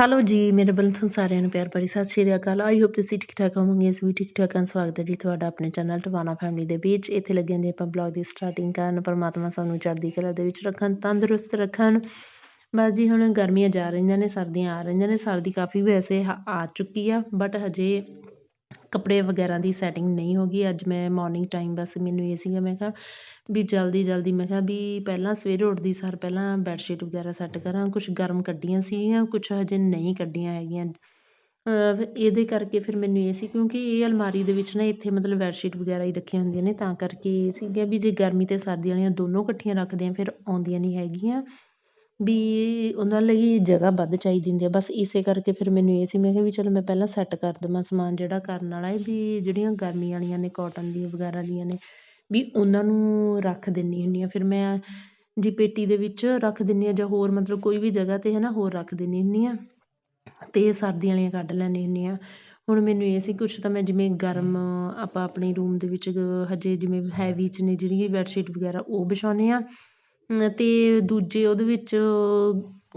Hello ਜੀ, ਮੇਰੇ ਵੱਲੋਂ ਤੁਹਾਨੂੰ ਸਾਰਿਆਂ ਨੂੰ ਪਿਆਰ ਭਰੀ ਸਤਿ ਸ਼੍ਰੀ ਅਕਾਲ। ਆਈ ਹੋਪ ਤੁਸੀਂ ਠੀਕ ਠਾਕ ਹੋਵੋਗੇ, ਅਸੀਂ ਵੀ ਠੀਕ ਠਾਕ ਹਾਂ। ਸਵਾਗਤ ਹੈ ਜੀ ਤੁਹਾਡਾ ਆਪਣੇ ਚੈਨਲ ਟਵਾਨਾ ਫੈਮਿਲੀ ਦੇ ਵਿੱਚ। ਇੱਥੇ ਲੱਗੇ ਹਾਂ ਜੀ ਆਪਾਂ ਬਲੌਗ ਦੀ ਸਟਾਰਟਿੰਗ ਕਰਨ, ਪਰਮਾਤਮਾ ਸਾਨੂੰ ਚੜ੍ਹਦੀ ਕਲਾ ਦੇ ਵਿੱਚ ਰੱਖਣ, ਤੰਦਰੁਸਤ ਰੱਖਣ। ਬਸ ਜੀ, ਹੁਣ ਗਰਮੀਆਂ ਜਾ ਰਹੀਆਂ ਨੇ, ਸਰਦੀਆਂ ਆ ਰਹੀਆਂ ਨੇ, ਸਰਦੀ ਕਾਫੀ ਵੈਸੇ ਹ- ਆ ਚੁੱਕੀ ਆ ਬਟ ਹਜੇ ਕੱਪੜੇ ਵਗੈਰਾ ਦੀ ਸੈਟਿੰਗ ਨਹੀਂ ਹੋ ਗਈ ਅੱਜ ਮੈਂ ਮੋਰਨਿੰਗ ਟਾਈਮ ਬਸ ਮੈਨੂੰ ਇਹ ਸੀਗਾ, ਮੈਂ ਕਿਹਾ ਵੀ ਜਲਦੀ ਜਲਦੀ ਮੈਂ ਕਿਹਾ ਵੀ ਪਹਿਲਾਂ ਸਵੇਰੇ ਉੱਠਦੀ ਸਾਰ ਪਹਿਲਾਂ ਬੈੱਡਸ਼ੀਟ ਵਗੈਰਾ ਸੈੱਟ ਕਰਾਂ। ਕੁਛ ਗਰਮ ਕੱਢੀਆਂ ਸੀਗੀਆਂ, ਕੁਛ ਹਜੇ ਨਹੀਂ ਕੱਢੀਆਂ ਹੈਗੀਆਂ। ਫਿਰ ਇਹਦੇ ਕਰਕੇ ਫਿਰ ਮੈਨੂੰ ਇਹ ਸੀ ਕਿਉਂਕਿ ਇਹ ਅਲਮਾਰੀ ਦੇ ਵਿੱਚ ਨਾ ਇੱਥੇ ਮਤਲਬ ਬੈੱਡਸ਼ੀਟ ਵਗੈਰਾ ਹੀ ਰੱਖੀਆਂ ਹੁੰਦੀਆਂ ਨੇ, ਤਾਂ ਕਰਕੇ ਇਹ ਸੀਗਾ ਵੀ ਜੇ ਗਰਮੀ ਅਤੇ ਸਰਦੀ ਵਾਲੀਆਂ ਦੋਨੋਂ ਇਕੱਠੀਆਂ ਰੱਖਦੇ ਹਾਂ ਫਿਰ ਆਉਂਦੀਆਂ ਨਹੀਂ ਹੈਗੀਆਂ। ਵੀ ਉਹਨਾਂ ਲਈ ਜਗ੍ਹਾ ਵੱਧ ਚਾਹੀਦੀ ਹੁੰਦੀ ਆ। ਬਸ ਇਸੇ ਕਰਕੇ ਫਿਰ ਮੈਨੂੰ ਇਹ ਸੀ, ਮੈਂ ਕਿਹਾ ਵੀ ਚਲੋ ਮੈਂ ਪਹਿਲਾਂ ਸੈੱਟ ਕਰ ਦੇਵਾਂ ਸਮਾਨ ਜਿਹੜਾ ਕਰਨ ਵਾਲਾ ਹੈ ਵੀ ਜਿਹੜੀਆਂ ਗਰਮੀ ਵਾਲੀਆਂ ਨੇ ਕੋਟਨ ਦੀਆਂ ਵਗੈਰਾ ਦੀਆਂ ਨੇ, ਵੀ ਉਹਨਾਂ ਨੂੰ ਰੱਖ ਦਿੰਦੀ ਹੁੰਦੀ ਹਾਂ। ਫਿਰ ਮੈਂ ਜੀ ਪੇਟੀ ਦੇ ਵਿੱਚ ਰੱਖ ਦਿੰਦੀ ਹਾਂ ਜਾਂ ਹੋਰ ਮਤਲਬ ਕੋਈ ਵੀ ਜਗ੍ਹਾ 'ਤੇ ਹੈ ਨਾ ਹੋਰ ਰੱਖ ਦਿੰਦੀ ਹੁੰਦੀ ਹਾਂ ਅਤੇ ਸਰਦੀਆਂ ਵਾਲੀਆਂ ਕੱਢ ਲੈਂਦੀ ਹੁੰਦੀ ਹਾਂ। ਹੁਣ ਮੈਨੂੰ ਇਹ ਸੀ ਕੁਛ ਤਾਂ ਮੈਂ ਜਿਵੇਂ ਗਰਮ ਆਪਾਂ ਆਪਣੇ ਰੂਮ ਦੇ ਵਿੱਚ ਹਜੇ ਜਿਵੇਂ ਹੈਵੀ 'ਚ ਨੇ, ਜਿਹੜੀਆਂ ਬੈਡਸ਼ੀਟ ਵਗੈਰਾ ਉਹ ਵਿਛਾਉਂਦੇ ਹਾਂ। ਅਤੇ ਦੂਜੇ ਉਹਦੇ ਵਿੱਚ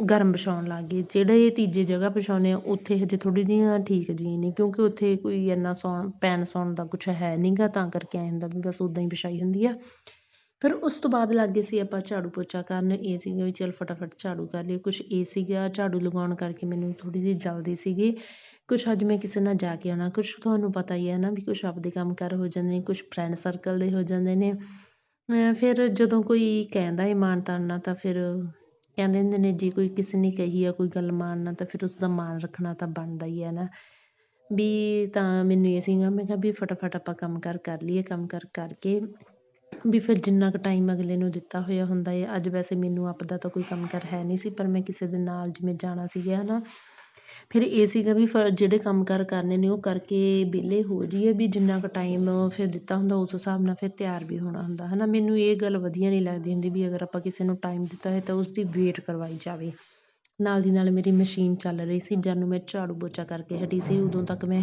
ਗਰਮ ਵਿਛਾਉਣ ਲੱਗ ਗਏ। ਜਿਹੜੇ ਤੀਜੇ ਜਗ੍ਹਾ ਵਿਛਾਉਂਦੇ ਆ, ਉੱਥੇ ਹਜੇ ਥੋੜ੍ਹੀ ਜਿਹੀਆਂ ਠੀਕ ਜਿਹੀਆਂ ਨੇ, ਕਿਉਂਕਿ ਉੱਥੇ ਕੋਈ ਇੰਨਾ ਸੌਣ, ਪੈਣ ਸੌਣ ਦਾ ਕੁਛ ਹੈ ਨਹੀਂ ਗਾ ਤਾਂ ਕਰਕੇ ਐਂ ਹੁੰਦਾ ਵੀ ਬਸ ਉੱਦਾਂ ਹੀ ਵਿਛਾਈ ਹੁੰਦੀ ਆ। ਫਿਰ ਉਸ ਤੋਂ ਬਾਅਦ ਲੱਗ ਗਏ ਸੀ ਆਪਾਂ ਝਾੜੂ ਪੋਚਾ ਕਰਨ, ਇਹ ਸੀਗਾ ਵੀ ਚੱਲ ਫਟਾਫਟ ਝਾੜੂ ਕਰ ਲਈਏ। ਕੁਛ ਇਹ ਸੀਗਾ, ਝਾੜੂ ਲਗਾਉਣ ਕਰਕੇ ਮੈਨੂੰ ਥੋੜ੍ਹੀ ਜਿਹੀ ਜਲਦੀ ਸੀਗੀ। ਕੁਛ ਅੱਜ ਮੈਂ ਕਿਸੇ ਨਾਲ ਜਾ ਕੇ ਆਉਣਾ, ਕੁਛ ਤੁਹਾਨੂੰ ਪਤਾ ਹੀ ਹੈ ਨਾ ਵੀ ਕੁਛ ਆਪਦੇ ਕੰਮ ਕਾਰ ਹੋ ਜਾਂਦੇ ਨੇ, ਕੁਛ ਫਰੈਂਡ ਸਰਕਲ ਦੇ ਹੋ ਜਾਂਦੇ ਨੇ। ਫਿਰ ਜਦੋਂ ਕੋਈ ਕਹਿੰਦਾ ਹੈ ਮਾਣ ਤਾਣਨਾ ਤਾਂ ਫਿਰ ਕਹਿੰਦੇ ਹੁੰਦੇ ਨੇ, ਜੇ ਕੋਈ ਕਿਸੇ ਨੇ ਕਹੀ ਆ ਕੋਈ ਗੱਲ ਮਾਣਨਾ ਤਾਂ ਫਿਰ ਉਸਦਾ ਮਾਣ ਰੱਖਣਾ ਤਾਂ ਬਣਦਾ ਹੀ ਹੈ ਨਾ। ਵੀ ਤਾਂ ਮੈਨੂੰ ਇਹ ਸੀਗਾ, ਮੈਂ ਕਿਹਾ ਵੀ ਫਟਾਫਟ ਆਪਾਂ ਕੰਮ ਕਾਰ ਕਰ ਲਈਏ, ਕੰਮ ਕਾਰ ਕਰਕੇ ਵੀ ਫਿਰ ਜਿੰਨਾ ਕੁ ਟਾਈਮ ਅਗਲੇ ਨੂੰ ਦਿੱਤਾ ਹੋਇਆ ਹੁੰਦਾ ਹੈ ਅੱਜ ਵੈਸੇ ਮੈਨੂੰ ਆਪਦਾ ਤਾਂ ਕੋਈ ਕੰਮ ਕਾਰ ਹੈ ਨਹੀਂ ਸੀ, ਪਰ ਮੈਂ ਕਿਸੇ ਦੇ ਨਾਲ ਜਿਵੇਂ ਜਾਣਾ ਸੀਗਾ ਹੈ ਨਾ ਫਿਰ ਇਹ ਸੀਗਾ ਵੀ ਫ, ਜਿਹੜੇ ਕੰਮ ਕਾਰ ਕਰਨੇ ਨੇ ਉਹ ਕਰਕੇ ਵਿਹਲੇ ਹੋ ਜਾਈਏ ਵੀ ਜਿੰਨਾ ਕੁ ਟਾਈਮ ਫਿਰ ਦਿੱਤਾ ਹੁੰਦਾ ਉਸ ਹਿਸਾਬ ਨਾਲ ਫਿਰ ਤਿਆਰ ਵੀ ਹੋਣਾ ਹੁੰਦਾ ਹੈ ਨਾ ਮੈਨੂੰ ਇਹ ਗੱਲ ਵਧੀਆ ਨਹੀਂ ਲੱਗਦੀ ਹੁੰਦੀ ਵੀ ਅਗਰ ਆਪਾਂ ਕਿਸੇ ਨੂੰ ਟਾਈਮ ਦਿੱਤਾ ਹੈ ਤਾਂ ਉਸਦੀ ਵੇਟ ਕਰਵਾਈ ਜਾਵੇ। ਨਾਲ ਦੀ ਨਾਲ ਮੇਰੀ ਮਸ਼ੀਨ ਚੱਲ ਰਹੀ ਸੀ, ਜਦੋਂ ਮੈਂ ਝਾੜੂ ਪੋਚਾ ਕਰਕੇ ਹਟੀ ਸੀ, ਉਦੋਂ ਤੱਕ ਮੈਂ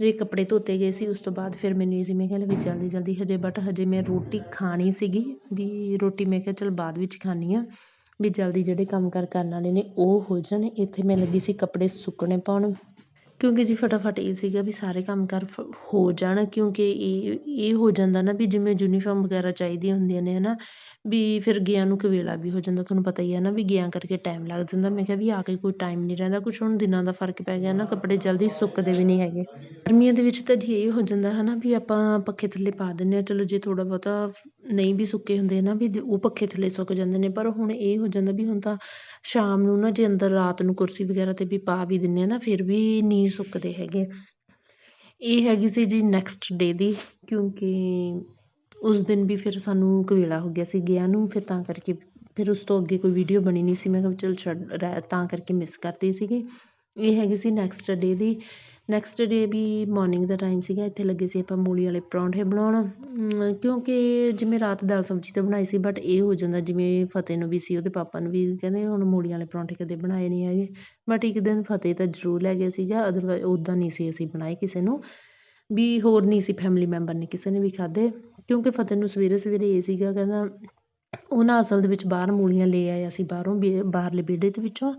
ਜਿਹੜੇ ਕੱਪੜੇ ਧੋਤੇ ਗਏ ਸੀ, ਉਸ ਤੋਂ ਬਾਅਦ ਫਿਰ ਮੈਨੂੰ ਇਹ ਸੀ, ਮੈਂ ਕਿਹਾ ਲੈ ਵੀ ਜਲਦੀ ਜਲਦੀ ਹਜੇ ਬਟ ਹਜੇ ਮੈਂ ਰੋਟੀ ਖਾਣੀ ਸੀਗੀ, ਵੀ ਰੋਟੀ ਮੈਂ ਕਿਹਾ ਚੱਲ ਬਾਅਦ ਵਿੱਚ ਖਾਂਦੀ ਹਾਂ। ਵੀ ਜਲਦੀ ਜਿਹੜੇ ਕੰਮ ਕਾਰ ਕਰਨ ਵਾਲੇ ਨੇ ਉਹ ਹੋ ਜਾਣ। ਇੱਥੇ ਮੈਂ ਲੱਗੀ ਸੀ ਕੱਪੜੇ ਸੁੱਕਣੇ ਪਾਉਣ। ਕਿਉਂਕਿ ਜੀ ਫਟਾਫਟ ਇਹ ਸੀਗਾ ਵੀ ਸਾਰੇ ਕੰਮ ਕਾਰ ਫ- ਹੋ ਜਾਣ, ਕਿਉਂਕਿ ਇਹ ਇਹ ਹੋ ਜਾਂਦਾ ਨਾ ਵੀ ਜਿਵੇਂ ਯੂਨੀਫਾਰਮ ਵਗੈਰਾ ਚਾਹੀਦੀਆਂ ਹੁੰਦੀਆਂ ਨੇ ਹੈ ਨਾ ਵੀ ਫਿਰ ਗਿਆ ਨੂੰ ਕਵੇਲਾ ਵੀ ਹੋ ਜਾਂਦਾ। ਤੁਹਾਨੂੰ ਪਤਾ ਹੀ ਹੈ ਨਾ ਵੀ ਗਿਆ ਕਰਕੇ ਟਾਈਮ ਲੱਗ ਜਾਂਦਾ। ਮੈਂ ਕਿਹਾ ਵੀ ਆ ਕੇ ਕੋਈ ਟਾਈਮ ਨਹੀਂ ਰਹਿੰਦਾ। ਕੁਛ ਹੁਣ ਦਿਨਾਂ ਦਾ ਫ਼ਰਕ ਪੈ ਗਿਆ ਨਾ, ਕੱਪੜੇ ਜਲਦੀ ਸੁੱਕਦੇ ਵੀ ਨਹੀਂ ਹੈਗੇ। ਗਰਮੀਆਂ ਦੇ ਵਿੱਚ ਤਾਂ ਜੀ ਇਹ ਹੋ ਜਾਂਦਾ ਹੈ ਨਾ ਵੀ ਆਪਾਂ ਪੱਖੇ ਥੱਲੇ ਪਾ ਦਿੰਦੇ ਹਾਂ। ਚਲੋ ਜੇ ਥੋੜ੍ਹਾ ਬਹੁਤਾ ਨਹੀਂ ਵੀ ਸੁੱਕੇ ਹੁੰਦੇ ਨਾ ਵੀ ਉਹ ਪੱਖੇ ਥੱਲੇ ਸੁੱਕ ਜਾਂਦੇ ਨੇ। ਪਰ ਹੁਣ ਇਹ ਹੋ ਜਾਂਦਾ ਵੀ ਹੁਣ ਤਾਂ ਸ਼ਾਮ ਨੂੰ ਨਾ ਜੇ ਅੰਦਰ ਰਾਤ ਨੂੰ ਕੁਰਸੀ ਵਗੈਰਾ 'ਤੇ ਵੀ ਪਾ ਵੀ ਦਿੰਦੇ ਹਾਂ ਨਾ, ਫਿਰ ਵੀ ਨਹੀਂ ਸੁੱਕਦੇ ਹੈਗੇ। ਇਹ ਹੈਗੀ ਸੀ ਜੀ ਨੈਕਸਟ ਡੇ ਦੀ, ਕਿਉਂਕਿ ਉਸ ਦਿਨ ਵੀ ਫਿਰ ਸਾਨੂੰ ਕਵੇਲਾ ਹੋ ਗਿਆ ਸੀ ਗਿਆ ਨੂੰ। ਫਿਰ ਤਾਂ ਕਰਕੇ ਫਿਰ ਉਸ ਤੋਂ ਅੱਗੇ ਕੋਈ ਵੀਡੀਓ ਬਣੀ ਨਹੀਂ ਸੀ। ਮੈਂ ਕਿਹਾ ਚਲ ਛੱਡ, ਰਹਿ- ਤਾਂ ਕਰਕੇ ਮਿਸ ਕਰਤੀ ਸੀਗੀ। ਇਹ ਹੈਗੀ ਸੀ ਨੈਕਸਟ ਡੇ ਦੀ। ਨੈਕਸਟ ਡੇ ਵੀ ਮੋਰਨਿੰਗ ਦਾ ਟਾਈਮ ਸੀਗਾ, ਇੱਥੇ ਲੱਗੇ ਸੀ ਆਪਾਂ ਮੂਲੀ ਵਾਲੇ ਪਰੌਂਠੇ ਬਣਾਉਣ। ਕਿਉਂਕਿ ਜਿਵੇਂ ਰਾਤ ਦਾਲ ਸਬਜ਼ੀ ਤਾਂ ਬਣਾਈ ਸੀ ਬਟ ਇਹ ਹੋ ਜਾਂਦਾ ਜਿਵੇਂ ਫਤਿਹ ਨੂੰ ਵੀ ਸੀ, ਉਹਦੇ ਪਾਪਾ ਨੂੰ ਵੀ ਕਹਿੰਦੇ ਹੁਣ ਮੂਲੀ ਵਾਲੇ ਪਰੌਂਠੇ ਕਦੇ ਬਣਾਏ ਨਹੀਂ ਹੈਗੇ। ਬਟ ਇੱਕ ਦਿਨ ਫਤਿਹ ਤਾਂ ਜ਼ਰੂਰ ਲੈ ਗਿਆ ਸੀਗਾ ਅਦਰਵਾਈਜ਼ ਉੱਦਾਂ ਨਹੀਂ ਸੀ ਅਸੀਂ ਬਣਾਏ ਕਿਸੇ ਨੂੰ। ਵੀ ਹੋਰ ਨਹੀਂ ਸੀ ਫੈਮਿਲੀ ਮੈਂਬਰ ਨੇ ਕਿਸੇ ਨੇ ਵੀ ਖਾਧੇ, ਕਿਉਂਕਿ ਫਤਿਹ ਨੂੰ ਸਵੇਰੇ ਸਵੇਰੇ ਇਹ ਸੀਗਾ, ਕਹਿੰਦਾ ਉਹ ਨਾ ਅਸਲ ਦੇ ਵਿੱਚ ਬਾਹਰ ਮੂਲੀਆਂ ਲੈ ਆਇਆ ਸੀ ਬਾਹਰੋਂ, ਵੀ ਬਾਹਰਲੇ ਵਿਹੜੇ ਦੇ ਵਿੱਚੋਂ।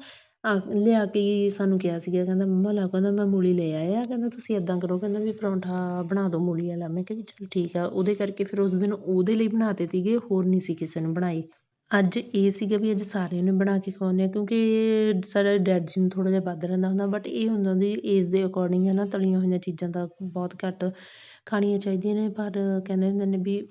ਆ ਲਿਆ ਕੇ ਹੀ ਸਾਨੂੰ ਕਿਹਾ ਸੀਗਾ, ਕਹਿੰਦਾ ਮੰਮਾ ਲਾ ਕਹਿੰਦਾ ਮੈਂ ਮੂਲੀ ਲੈ ਆਇਆ, ਕਹਿੰਦਾ ਤੁਸੀਂ ਇੱਦਾਂ ਕਰੋ, ਕਹਿੰਦਾ ਵੀ ਪਰੌਂਠਾ ਬਣਾ ਦਿਓ ਮੂਲੀ ਵਾਲਾ। ਮੈਂ ਕਿਹਾ ਵੀ ਚਲ ਠੀਕ ਆ, ਉਹਦੇ ਕਰਕੇ ਫਿਰ ਉਸ ਦਿਨ ਉਹਦੇ ਲਈ ਬਣਾ ਬਣਾਤੇ ਸੀਗੇ, ਹੋਰ ਨਹੀਂ ਸੀ ਕਿਸੇ ਨੂੰ ਬਣਾਏ ਅੱਜ ਇਹ ਸੀਗਾ ਵੀ ਅੱਜ ਸਾਰਿਆਂ ਨੂੰ ਬਣਾ ਕੇ ਖਵਾਉਂਦੇ ਹਾਂ, ਕਿਉਂਕਿ ਸਾਡੇ ਡੈਡ ਜੀ ਨੂੰ ਥੋੜ੍ਹਾ ਜਿਹਾ ਵੱਧ ਰਹਿੰਦਾ ਹੁੰਦਾ ਬਟ ਇਹ ਹੁੰਦਾ ਦੀ ਏਜ ਦੇ ਅਕੋਰਡਿੰਗ ਹੈ ਨਾ, ਤਲੀਆਂ ਹੋਈਆਂ ਚੀਜ਼ਾਂ ਤਾਂ ਬਹੁਤ ਘੱਟ ਖਾਣੀਆਂ ਚਾਹੀਦੀਆਂ ਨੇ, ਪਰ ਕਹਿੰਦੇ ਹੁੰਦੇ ਨੇ ਵੀ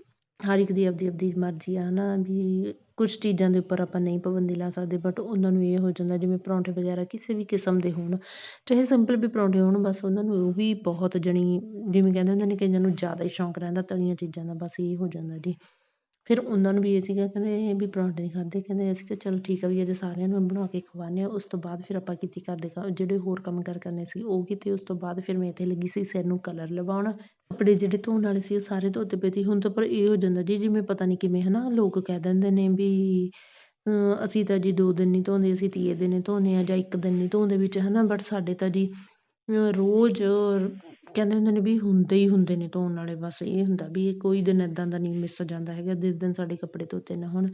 ਹਰ ਇੱਕ ਦੀ ਆਪਦੀ ਆਪਦੀ ਮਰਜ਼ੀ ਆ ਹੈ ਨਾ ਵੀ ਕੁਛ ਚੀਜ਼ਾਂ ਦੇ ਉੱਪਰ ਆਪਾਂ ਨਹੀਂ ਪਾਬੰਦੀ ਲਾ ਸਕਦੇ ਬਟ ਉਹਨਾਂ ਨੂੰ ਇਹ ਹੋ ਜਾਂਦਾ, ਜਿਵੇਂ ਪਰੌਂਠੇ ਵਗੈਰਾ ਕਿਸੇ ਵੀ ਕਿਸਮ ਦੇ ਹੋਣ, ਚਾਹੇ ਸਿੰਪਲ ਵੀ ਪਰੌਂਠੇ ਹੋਣ, ਬਸ ਉਹਨਾਂ ਨੂੰ ਉਹ ਵੀ ਬਹੁਤ ਜਣੀ, ਜਿਵੇਂ ਕਹਿੰਦੇ ਹੁੰਦੇ ਨੇ ਕਈਆਂ ਨੂੰ ਜ਼ਿਆਦਾ ਹੀ ਸ਼ੌਂਕ ਰਹਿੰਦਾ ਤਲੀਆਂ ਚੀਜ਼ਾਂ ਦਾ, ਬਸ ਇਹ ਹੋ ਜਾਂਦਾ ਜੀ। ਫਿਰ ਉਹਨਾਂ ਨੂੰ ਵੀ ਇਹ ਸੀਗਾ, ਕਹਿੰਦੇ ਵੀ ਪਰੌਂਠੇ ਨਹੀਂ ਖਾਧੇ, ਕਹਿੰਦੇ ਅਸੀਂ ਕਿਹਾ ਚਲੋ ਠੀਕ ਆ ਵੀ ਅੱਜ ਸਾਰਿਆਂ ਨੂੰ ਬਣਾ ਕੇ ਖਵਾਉਂਦੇ ਹਾਂ, ਉਸ ਤੋਂ ਬਾਅਦ ਫਿਰ ਆਪਾਂ ਕੀਤੀ ਘਰ ਦੇ ਕੰਮ, ਜਿਹੜੇ ਹੋਰ ਕੰਮ ਕਾਰ ਕਰਨੇ ਸੀ ਉਹ ਕੀਤੇ, ਉਸ ਤੋਂ ਬਾਅਦ ਫਿਰ ਮੈਂ ਇੱਥੇ ਲੱਗੀ ਸੀ ਸਿਰ ਨੂੰ ਕਲਰ ਲਵਾਉਣ। ਕੱਪੜੇ ਜਿਹੜੇ ਧੋਣ ਵਾਲੇ ਸੀ ਉਹ ਸਾਰੇ ਧੋਤੇ ਪਏ ਸੀ, ਹੁਣ ਤਾਂ ਪਰ ਇਹ ਹੋ ਜਾਂਦਾ ਜੀ, ਜਿਵੇਂ ਪਤਾ ਨਹੀਂ ਕਿਵੇਂ ਹੈ ਨਾ ਲੋਕ ਕਹਿ ਦਿੰਦੇ ਨੇ ਵੀ ਅਸੀਂ ਤਾਂ ਜੀ ਦੋ ਦਿਨ ਨਹੀਂ ਧੋਂਦੇ, ਅਸੀਂ ਤੀਏ ਦਿਨ ਹੀ ਧੋਂਦੇ ਹਾਂ ਜਾਂ ਇੱਕ ਦਿਨ ਨਹੀਂ ਧੋਂਦੇ ਵਿੱਚ ਹੈ ਨਾ ਬਟ ਸਾਡੇ ਤਾਂ ਜੀ ਰੋਜ਼ ਕਹਿੰਦੇ ਹੁੰਦੇ ਨੇ ਵੀ ਹੁੰਦੇ ਹੀ ਹੁੰਦੇ ਨੇ ਧੋਣ ਵਾਲੇ, ਬਸ ਇਹ ਹੁੰਦਾ ਵੀ ਇਹ ਕੋਈ ਦਿਨ ਇੱਦਾਂ ਦਾ ਨਹੀਂ ਮਿਸ ਜਾਂਦਾ ਹੈਗਾ, ਜਿਸ ਦਿਨ ਸਾਡੇ ਕੱਪੜੇ ਧੋਤੇ ਨਾ ਹੁਣ।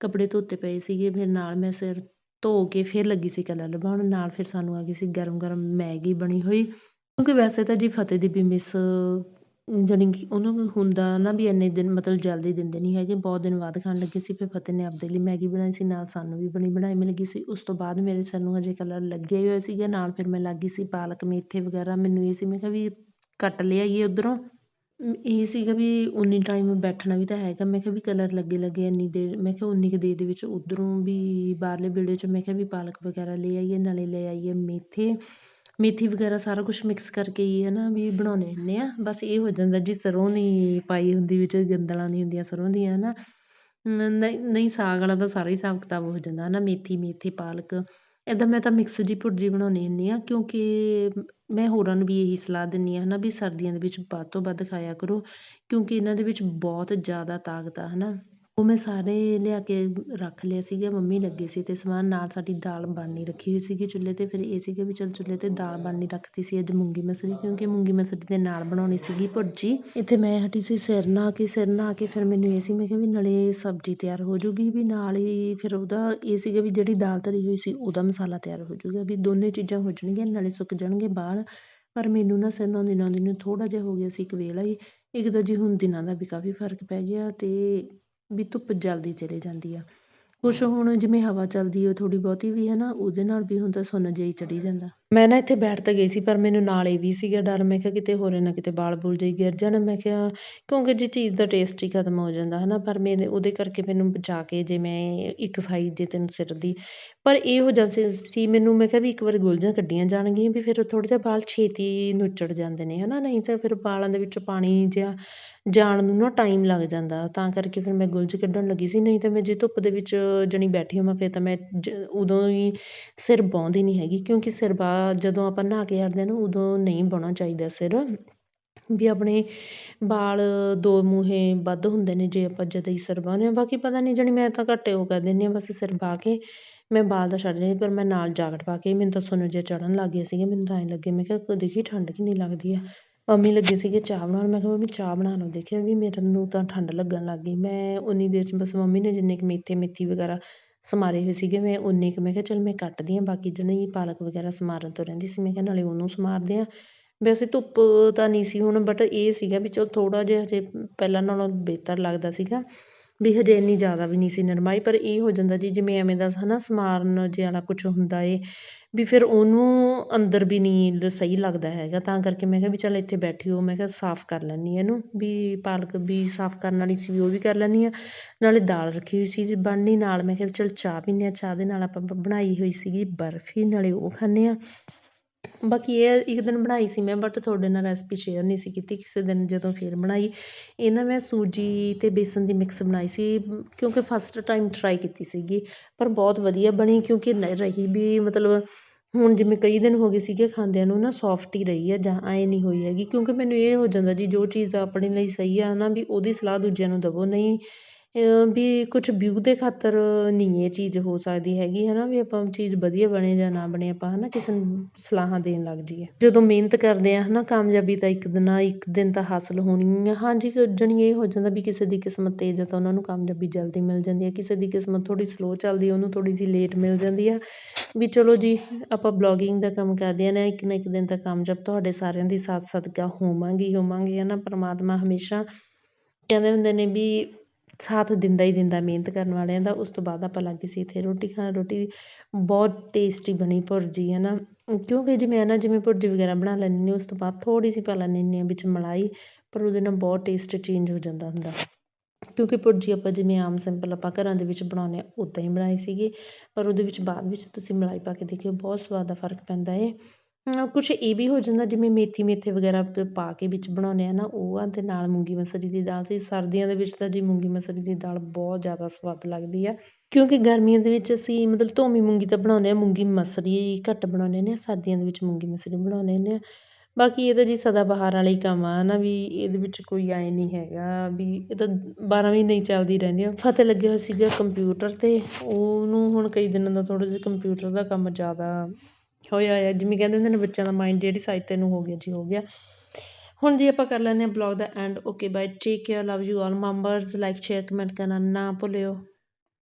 ਕੱਪੜੇ ਧੋਤੇ ਪਏ ਸੀਗੇ, ਫਿਰ ਨਾਲ ਮੈਂ ਸਿਰ ਧੋ ਕੇ ਫਿਰ ਲੱਗੀ ਸੀ ਕਲਰ ਲਗਾਉਣ ਨਾਲ ਫਿਰ ਸਾਨੂੰ ਆ ਗਈ ਸੀ ਗਰਮ ਗਰਮ ਮੈਗੀ ਬਣੀ ਹੋਈ। ਕਿਉਂਕਿ ਵੈਸੇ ਤਾਂ ਜੀ ਫਤਿਹ ਦੀ ਵੀ ਮਿਸ ਜਾਣੀ ਕਿ ਉਹਨੂੰ ਹੁੰਦਾ ਨਾ ਵੀ ਇੰਨੇ ਦਿਨ ਮਤਲਬ ਜਲਦੀ ਦਿੰਦੇ ਨਹੀਂ ਹੈਗੇ, ਬਹੁਤ ਦਿਨ ਬਾਅਦ ਖਾਣ ਲੱਗੇ ਸੀ, ਫਿਰ ਫਤਿਹ ਨੇ ਆਪਦੇ ਲਈ ਮੈਗੀ ਬਣਾਈ ਸੀ, ਨਾਲ ਸਾਨੂੰ ਵੀ ਬਣੀ ਬਣਾਈ ਮਿਲ ਗਈ ਸੀ। ਉਸ ਤੋਂ ਬਾਅਦ ਮੇਰੇ ਸਿਰ ਨੂੰ ਹਜੇ ਕਲਰ ਲੱਗਿਆ ਹੀ ਹੋਇਆ ਸੀਗਾ, ਨਾਲ ਫਿਰ ਮੈਂ ਲੱਗ ਗਈ ਸੀ ਪਾਲਕ ਮੇਥੇ ਵਗੈਰਾ, ਮੈਨੂੰ ਇਹ ਸੀ, ਮੈਂ ਕਿਹਾ ਵੀ ਕੱਟ ਲਿਆਈਏ ਉੱਧਰੋਂ। ਇਹ ਸੀਗਾ ਵੀ ਉਨੀ ਟਾਈਮ ਬੈਠਣਾ ਵੀ ਤਾਂ ਹੈਗਾ, ਮੈਂ ਕਿਹਾ ਵੀ ਕਲਰ ਲੱਗੇ ਲੱਗੇ ਇੰਨੀ ਦੇਰ, ਮੈਂ ਕਿਹਾ ਉਨੀ ਕੁ ਦੇਰ ਦੇ ਵਿੱਚ ਉੱਧਰੋਂ ਵੀ ਬਾਹਰਲੇ ਵਿਹੜੇ 'ਚੋਂ ਮੈਂ ਕਿਹਾ ਵੀ ਪਾਲਕ ਵਗੈਰਾ ਲੈ ਆਈਏ, ਨਾਲੇ ਲੈ ਆਈਏ ਮੇਥੇ। ਮੇਥੀ ਵਗੈਰਾ ਸਾਰਾ ਕੁਛ ਮਿਕਸ ਕਰਕੇ ਹੀ ਹੈ ਨਾ ਵੀ ਬਣਾਉਂਦੇ ਹੁੰਦੇ ਹਾਂ ਬਸ ਇਹ ਹੋ ਜਾਂਦਾ ਜੀ ਸਰ੍ਹੋਂ ਦੀ ਪਾਈ ਹੁੰਦੀ ਵਿੱਚ, ਗੰਦਲਾਂ ਨਹੀਂ ਹੁੰਦੀਆਂ ਸਰ੍ਹੋਂ ਦੀਆਂ ਹੈ ਨਾ ਨਹੀਂ ਨਹੀਂ ਸਾਗ ਵਾਲਾ ਤਾਂ ਸਾਰਾ ਹੀ ਹਿਸਾਬ ਕਿਤਾਬ ਹੋ ਜਾਂਦਾ ਹੈ ਨਾ ਮੇਥੀ, ਮੇਥੇ, ਪਾਲਕ। ਇੱਦਾਂ ਮੈਂ ਤਾਂ ਮਿਕਸ ਜਿਹੀ ਭੁਰਜੀ ਬਣਾਉਂਦੀ ਹੁੰਦੀ ਹਾਂ ਕਿਉਂਕਿ ਮੈਂ ਹੋਰਾਂ ਨੂੰ ਵੀ ਇਹੀ ਸਲਾਹ ਦਿੰਦੀ ਹਾਂ ਹੈ ਨਾ ਵੀ ਸਰਦੀਆਂ ਦੇ ਵਿੱਚ ਵੱਧ ਤੋਂ ਵੱਧ ਖਾਇਆ ਕਰੋ, ਕਿਉਂਕਿ ਇਹਨਾਂ ਦੇ ਵਿੱਚ ਬਹੁਤ ਜ਼ਿਆਦਾ ਤਾਕਤ ਆ ਹੈ ਨਾ ਉਹ ਮੈਂ ਸਾਰੇ ਲਿਆ ਕੇ ਰੱਖ ਲਿਆ ਸੀਗਾ, ਮੰਮੀ ਲੱਗੇ ਸੀ ਅਤੇ ਸਮਾਨ ਨਾਲ ਸਾਡੀ ਦਾਲ ਬਣਨੀ ਰੱਖੀ ਹੋਈ ਸੀਗੀ ਚੁੱਲ੍ਹੇ 'ਤੇ, ਫਿਰ ਇਹ ਸੀਗਾ ਵੀ ਚੱਲ ਚੁੱਲ੍ਹੇ 'ਤੇ ਦਾਲ ਬਣਨੀ ਰੱਖਤੀ ਸੀ, ਅੱਜ ਮੂੰਗੀ ਮਸਰੀ ਕਿਉਂਕਿ ਮੂੰਗੀ ਮਸਰੀ ਦੇ ਨਾਲ ਬਣਾਉਣੀ ਸੀਗੀ ਭੁਰਜੀ। ਇੱਥੇ ਮੈਂ ਹਟੀ ਸੀ ਸਿਰ ਨਹਾ ਕੇ, ਸਿਰ ਨਹਾ ਕੇ ਫਿਰ ਮੈਨੂੰ ਇਹ ਸੀ, ਮੈਂ ਕਿਹਾ ਵੀ ਨਾਲੇ ਸਬਜ਼ੀ ਤਿਆਰ ਹੋ ਜੂਗੀ ਵੀ ਨਾਲ ਹੀ ਫਿਰ ਉਹਦਾ ਇਹ ਸੀਗਾ ਵੀ ਜਿਹੜੀ ਦਾਲ ਧਰੀ ਹੋਈ ਸੀ ਉਹਦਾ ਮਸਾਲਾ ਤਿਆਰ ਹੋ ਜੂਗਾ ਵੀ ਦੋਨੇ ਚੀਜ਼ਾਂ ਹੋ ਜਾਣਗੀਆਂ, ਨਾਲੇ ਸੁੱਕ ਜਾਣਗੇ ਬਾਲ। ਪਰ ਮੈਨੂੰ ਨਾ ਸਿਰ ਨਹਾਉਂਦੇ ਨਹਾਉਂਦੇ ਨੂੰ ਥੋੜ੍ਹਾ ਜਿਹਾ ਹੋ ਗਿਆ ਸੀ ਇੱਕ ਵੇਲਾ ਹੀ, ਇੱਕ ਤਾਂ ਜੀ ਹੁਣ ਦਿਨਾਂ ਦਾ ਵੀ ਕਾਫੀ ਫ਼ਰਕ ਪੈ ਗਿਆ ਅਤੇ ਵੀ ਧੁੱਪ ਜਲਦੀ ਚਲੇ ਜਾਂਦੀ ਆ। ਕੁਛ ਹੁਣ ਜਿਵੇਂ ਹਵਾ ਚੱਲਦੀ ਹੈ ਥੋੜ੍ਹੀ ਬਹੁਤੀ ਵੀ ਹੈ ਨਾ, ਉਹਦੇ ਨਾਲ ਵੀ ਹੁਣ ਤਾਂ ਸੁੰਨ ਜਿਹਾ ਹੀ ਚੜੀ ਜਾਂਦਾ। ਮੈਂ ਨਾ ਇੱਥੇ ਬੈਠ ਤਾਂ ਗਈ ਸੀ, ਪਰ ਮੈਨੂੰ ਨਾਲ ਇਹ ਵੀ ਸੀਗਾ ਡਰ। ਮੈਂ ਕਿਹਾ ਕਿਤੇ ਹੋਰੇ ਨਾ ਕਿਤੇ ਬਾਲ ਬੁਲ ਜਿਹੀ ਗਿਰ ਜਾਣ। ਮੈਂ ਕਿਹਾ ਕਿਉਂਕਿ ਜੇ ਚੀਜ਼ ਦਾ ਟੇਸਟ ਹੀ ਖਤਮ ਹੋ ਜਾਂਦਾ ਹੈ ਨਾ ਪਰ ਮੇਰੇ ਉਹਦੇ ਕਰਕੇ ਮੈਨੂੰ ਬਚਾ ਕੇ ਜੇ ਮੈਂ ਇੱਕ ਸਾਈਡ ਜੇ ਤੈਨੂੰ ਸਿਰ ਦੀ। ਪਰ ਇਹ ਹੋ ਜਾਂਦੀ ਸੀ ਮੈਨੂੰ ਮੈਂ ਕਿਹਾ ਵੀ ਇੱਕ ਵਾਰ ਗੁਲਜਾਂ ਕੱਢੀਆਂ ਜਾਣਗੀਆਂ ਵੀ ਫਿਰ ਥੋੜ੍ਹੇ ਜਿਹੇ ਬਾਲ ਛੇਤੀ ਨੁੱਚੜ ਜਾਂਦੇ ਨੇ ਹੈ ਨਾ ਨਹੀਂ ਤਾਂ ਫਿਰ ਬਾਲਾਂ ਦੇ ਵਿੱਚੋਂ ਪਾਣੀ ਜਿਹਾ ਜਾਣ ਨੂੰ ਨਾ ਟਾਈਮ ਲੱਗ ਜਾਂਦਾ। ਤਾਂ ਕਰਕੇ ਫਿਰ ਮੈਂ ਗੁਲਜ ਕੱਢਣ ਲੱਗੀ ਸੀ। ਨਹੀਂ ਤਾਂ ਮੈਂ ਜੇ ਧੁੱਪ ਦੇ ਵਿੱਚ ਜਣੀ ਬੈਠੀ ਹੋਵਾਂ, ਫਿਰ ਤਾਂ ਮੈਂ ਜ, ਉਦੋਂ ਹੀ ਸਿਰ ਵਾਹੁੰਦੀ ਨਹੀਂ ਹੈਗੀ, ਕਿਉਂਕਿ ਸਿਰ ਬਾ ਜਦੋਂ ਆਪਾਂ ਨਹਾ ਕੇ ਹਟਦੇ ਹਾਂ ਨਾ, ਉਦੋਂ ਨਹੀਂ ਵਾਹੁਣਾ ਚਾਹੀਦਾ ਸਿਰ। ਵੀ ਆਪਣੇ ਵਾਲ ਦੋ ਮੂਹੇ ਵੱਧ ਹੁੰਦੇ ਨੇ ਜੇ ਆਪਾਂ ਜਦੇ ਹੀ ਸਿਰ ਵਾਹੁੰਦੇ ਹਾਂ। ਬਾਕੀ ਪਤਾ ਨਹੀਂ ਜਣੀ ਮੈਂ ਤਾਂ ਘੱਟੇ ਉਹ ਕਰ ਦਿੰਦੀ ਹਾਂ, ਬਸ ਸਿਰ ਵਾਹ ਕੇ ਮੈਂ ਬਾਲ ਤਾਂ ਛੱਡ ਦਿੰਦੀ ਪਰ ਮੈਂ ਨਾਲ ਜਾਕਟ ਪਾ ਕੇ ਮੈਨੂੰ ਤਾਂ ਸੁੰਨ ਜਿਹੇ ਚੜ੍ਹਨ ਲੱਗ ਗਏ ਸੀਗੇ। ਮੈਨੂੰ ਤਾਂ ਐਂ ਲੱਗੇ, ਮੈਂ ਕਿਹਾ ਦੇਖੀ ਠੰਡ ਕਿੰਨੀ ਲੱਗਦੀ ਆ। ਮੰਮੀ ਲੱਗੇ ਸੀਗੇ ਚਾਹ ਬਣਾਉਣ, ਮੈਂ ਕਿਹਾ ਮੰਮੀ ਚਾਹ ਬਣਾ ਲਓ ਦੇਖਿਆ ਵੀ ਮੇਰੇ ਨੂੰ ਤਾਂ ਠੰਡ ਲੱਗਣ ਲੱਗ ਗਈ। ਮੈਂ ਉਨੀ ਦੇਰ 'ਚ ਬਸ ਮੰਮੀ ਨੇ ਜਿੰਨੇ ਕੁ ਮੇਥੇ ਮੇਥੀ ਵਗੈਰਾ ਸਮਾਰੇ ਹੋਏ ਸੀਗੇ, ਮੈਂ ਉਨੇ ਕੁ, ਮੈਂ ਕਿਹਾ ਚੱਲ ਮੈਂ ਕੱਟਦੀ ਹਾਂ ਬਾਕੀ ਜਿਹੜੀ ਪਾਲਕ ਵਗੈਰਾ ਸਮਾਰਨ ਤੋਂ ਰਹਿੰਦੀ ਸੀ, ਮੈਂ ਕਿਹਾ ਨਾਲੇ ਉਹਨੂੰ ਸਮਾਰਦੇ ਹਾਂ ਵੈਸੇ ਧੁੱਪ ਤਾਂ ਨਹੀਂ ਸੀ ਹੁਣ ਬਟ ਇਹ ਸੀਗਾ ਵੀ ਚਲੋ ਥੋੜ੍ਹਾ ਜਿਹਾ ਹਜੇ ਪਹਿਲਾਂ ਨਾਲੋਂ ਬਿਹਤਰ ਲੱਗਦਾ ਸੀਗਾ, ਵੀ ਹਜੇ ਇੰਨੀ ਜ਼ਿਆਦਾ ਵੀ ਨਹੀਂ ਸੀ ਨਰਮਾਈ, ਪਰ ਇਹ ਹੋ ਜਾਂਦਾ ਜੀ, ਜਿਵੇਂ ਐਵੇਂ ਦਾ ਹੈ ਨਾ ਸਮਾਰਨ ਜੇ ਵਾਲਾ ਕੁਛ ਹੁੰਦਾ ਏ ਵੀ ਫਿਰ ਉਹਨੂੰ ਅੰਦਰ ਵੀ ਨਹੀਂ ਸਹੀ ਲੱਗਦਾ ਹੈਗਾ। ਤਾਂ ਕਰਕੇ ਮੈਂ ਕਿਹਾ ਵੀ ਚੱਲ ਇੱਥੇ ਬੈਠੀ ਹੋ, ਮੈਂ ਕਿਹਾ ਸਾਫ਼ ਕਰ ਲੈਂਦੀ ਇਹਨੂੰ। ਵੀ ਪਾਲਕ ਵੀ ਸਾਫ਼ ਕਰਨ ਵਾਲੀ ਸੀ, ਵੀ ਉਹ ਵੀ ਕਰ ਲੈਂਦੀ ਹਾਂ। ਨਾਲੇ ਦਾਲ ਰੱਖੀ ਹੋਈ ਸੀ ਬਣਨੀ ਨਾਲ, ਮੈਂ ਕਿਹਾ ਚੱਲ ਚਾਹ ਪੀਂਦੇ ਹਾਂ। ਚਾਹ ਦੇ ਨਾਲ ਆਪਾਂ ਬਣਾਈ ਹੋਈ ਸੀਗੀ ਬਰਫੀ, ਨਾਲੇ ਉਹ ਖਾਂਦੇ ਹਾਂ। ਬਾਕੀ ਇਹ ਇੱਕ ਦਿਨ ਬਣਾਈ ਸੀ ਮੈਂ ਬਟ ਤੁਹਾਡੇ ਨਾਲ ਰੈਸਪੀ ਸ਼ੇਅਰ ਨਹੀਂ ਸੀ ਕੀਤੀ, ਕਿਸੇ ਦਿਨ ਜਦੋਂ ਫਿਰ ਬਣਾਈ। ਇਹ ਨਾ ਮੈਂ ਸੂਜੀ ਅਤੇ ਬੇਸਨ ਦੀ ਮਿਕਸ ਬਣਾਈ ਸੀ, ਕਿਉਂਕਿ ਫਸਟ ਟਾਈਮ ਟਰਾਈ ਕੀਤੀ ਸੀਗੀ, ਪਰ ਬਹੁਤ ਵਧੀਆ ਬਣੀ, ਕਿਉਂਕਿ ਰਹੀ ਵੀ ਮਤਲਬ ਹੁਣ ਜਿਵੇਂ ਕਈ ਦਿਨ ਹੋ ਗਏ ਸੀਗੇ ਖਾਂਦਿਆਂ ਨੂੰ ਨਾ ਸੋਫਟ ਹੀ ਰਹੀ ਆ, ਜਾਂ ਐਂ ਨਹੀਂ ਹੋਈ ਹੈਗੀ, ਕਿਉਂਕਿ ਮੈਨੂੰ ਇਹ ਹੋ ਜਾਂਦਾ ਜੀ, ਜੋ ਚੀਜ਼ ਆਪਣੇ ਲਈ ਸਹੀ ਆ ਨਾ, ਵੀ ਉਹਦੀ ਸਲਾਹ ਦੂਜਿਆਂ ਨੂੰ ਦੇਵੋ, ਨਹੀਂ ਵੀ ਕੁਛ ਵਿਊ ਦੇ ਖਾਤਰ ਨਹੀਂ ਇਹ ਚੀਜ਼ ਹੋ ਸਕਦੀ ਹੈਗੀ ਹੈ ਨਾ ਵੀ ਆਪਾਂ ਚੀਜ਼ ਵਧੀਆ ਬਣੇ ਜਾਂ ਨਾ ਬਣੇ, ਆਪਾਂ ਹੈ ਨਾ ਕਿਸੇ ਨੂੰ ਸਲਾਹਾਂ ਦੇਣ ਲੱਗ ਜਾਈਏ। ਜਦੋਂ ਮਿਹਨਤ ਕਰਦੇ ਹਾਂ ਹੈ ਨਾ ਕਾਮਯਾਬੀ ਤਾਂ ਇੱਕ ਦਿਨ ਇੱਕ ਦਿਨ ਤਾਂ ਹਾਸਲ ਹੋਣੀ ਆ। ਹਾਂਜੀ ਜਣੀ ਇਹ ਹੋ ਜਾਂਦਾ ਵੀ ਕਿਸੇ ਦੀ ਕਿਸਮਤ ਤੇਜ਼ ਆ ਤਾਂ ਉਹਨਾਂ ਨੂੰ ਕਾਮਯਾਬੀ ਜਲਦੀ ਮਿਲ ਜਾਂਦੀ ਹੈ ਕਿਸੇ ਦੀ ਕਿਸਮਤ ਥੋੜ੍ਹੀ ਸਲੋਅ ਚੱਲਦੀ ਉਹਨੂੰ ਥੋੜ੍ਹੀ ਜਿਹੀ ਲੇਟ ਮਿਲ ਜਾਂਦੀ ਆ। ਵੀ ਚਲੋ ਜੀ, ਆਪਾਂ ਬਲੋਗਿੰਗ ਦਾ ਕੰਮ ਕਰਦੇ ਹਾਂ ਨਾ, ਇੱਕ ਨਾ ਇੱਕ ਦਿਨ ਤਾਂ ਕਾਮਯਾਬ ਤੁਹਾਡੇ ਸਾਰਿਆਂ ਦੀ ਸਾਥ ਸਦਕਾ ਹੋਵਾਂਗੀ, ਹੋਵਾਂਗੇ ਹੈ ਨਾ ਪਰਮਾਤਮਾ ਹਮੇਸ਼ਾ ਕਹਿੰਦੇ ਹੁੰਦੇ ਨੇ ਵੀ ਸਾਥ ਦਿੰਦਾ ਹੀ ਦਿੰਦਾ ਮਿਹਨਤ ਕਰਨ ਵਾਲਿਆਂ ਦਾ, ਉਸ ਤੋਂ ਬਾਅਦ ਆਪਾਂ ਲੱਗ ਗਏ ਸੀ ਇੱਥੇ ਰੋਟੀ ਖਾਣ, ਰੋਟੀ ਬਹੁਤ ਟੇਸਟੀ ਬਣੀ ਭੁਰਜੀ ਹੈ ਨਾ ਕਿਉਂਕਿ ਜਿਵੇਂ ਨਾ ਜਿਵੇਂ ਭੁਰਜੀ ਵਗੈਰਾ ਬਣਾ ਲੈਂਦੀ ਹਾਂ, ਉਸ ਤੋਂ ਬਾਅਦ ਥੋੜ੍ਹੀ ਜਿਹੀ ਪਾ ਲੈਂਦੀ ਹਾਂ ਵਿੱਚ ਮਲਾਈ, ਪਰ ਉਹਦੇ ਨਾਲ ਬਹੁਤ ਟੇਸਟ ਚੇਂਜ ਹੋ ਜਾਂਦਾ ਹੁੰਦਾ। ਕਿਉਂਕਿ ਭੁਰਜੀ ਆਪਾਂ ਜਿਵੇਂ ਆਮ ਸਿੰਪਲ ਆਪਾਂ ਘਰਾਂ ਦੇ ਵਿੱਚ ਬਣਾਉਂਦੇ ਹਾਂ ਉੱਦਾਂ ਹੀ ਬਣਾਈ ਸੀਗੀ। ਪਰ ਉਹਦੇ ਵਿੱਚ ਬਾਅਦ ਵਿੱਚ ਤੁਸੀਂ ਮਲਾਈ ਪਾ ਕੇ ਦੇਖਿਓ, ਬਹੁਤ ਸਵਾਦ ਦਾ ਫ਼ਰਕ ਪੈਂਦਾ ਹੈ ਕੁਛ ਇਹ ਵੀ ਹੋ ਜਾਂਦਾ, ਜਿਵੇਂ ਮੇਥੀ ਮੇਥੇ ਵਗੈਰਾ ਪ ਪਾ ਕੇ ਵਿੱਚ ਬਣਾਉਂਦੇ ਹਾਂ ਨਾ, ਉਹ ਆ ਅਤੇ ਨਾਲ ਮੂੰਗੀ ਮਸਰੀ ਦੀ ਦਾਲ। ਸੀ ਸਰਦੀਆਂ ਦੇ ਵਿੱਚ ਤਾਂ ਜੀ ਮੂੰਗੀ ਮਸਰੀ ਦੀ ਦਾਲ ਬਹੁਤ ਜ਼ਿਆਦਾ ਸਵਾਦ ਲੱਗਦੀ ਆ, ਕਿਉਂਕਿ ਗਰਮੀਆਂ ਦੇ ਵਿੱਚ ਅਸੀਂ ਮਤਲਬ ਧੋਮੀ ਮੂੰਗੀ ਤਾਂ ਬਣਾਉਂਦੇ ਹਾਂ ਮੂੰਗੀ ਮਸਰੀ ਘੱਟ ਬਣਾਉਂਦੇ ਹੁੰਦੇ ਹਾਂ ਸਰਦੀਆਂ ਦੇ ਵਿੱਚ ਮੂੰਗੀ ਮਸਰੀ ਬਣਾਉਂਦੇ ਹੁੰਦੇ ਹਾਂ ਬਾਕੀ ਇਹ ਤਾਂ ਜੀ ਸਦਾ ਬਹਾਰ ਵਾਲਾ ਹੀ ਕੰਮ ਆ ਨਾ ਵੀ ਇਹਦੇ ਵਿੱਚ ਕੋਈ ਆਏ ਨਹੀਂ ਹੈਗਾ ਵੀ ਇਹ ਤਾਂ ਬਾਰਾਂ ਮਹੀਨੇ ਹੀ ਚੱਲਦੀ ਰਹਿੰਦੀ ਆ। ਫਤਿਹ ਲੱਗਿਆ ਹੋਇਆ ਸੀਗਾ ਕੰਪਿਊਟਰ 'ਤੇ, ਉਹਨੂੰ ਹੁਣ ਕਈ ਦਿਨਾਂ ਦਾ ਥੋੜ੍ਹਾ ਜਿਹਾ ਕੰਪਿਊਟਰ ਦਾ ਕੰਮ ਜ਼ਿਆਦਾ ਹੋਇਆ ਹੋਇਆ ਜਿਵੇਂ ਕਹਿੰਦੇ ਹੁੰਦੇ ਨੇ, ਬੱਚਿਆਂ ਦਾ ਮਾਇੰਡ ਜਿਹੜੀ ਸਾਈਡ 'ਤੇ ਨੂੰ ਹੋ ਗਿਆ ਜੀ, ਹੋ ਗਿਆ। ਹੁਣ ਜੀ ਆਪਾਂ ਕਰ ਲੈਂਦੇ ਹਾਂ blog the end okay bye take care love you all members like share comment ਕਰਨਾ ਨਾ ਭੁੱਲਿਓ।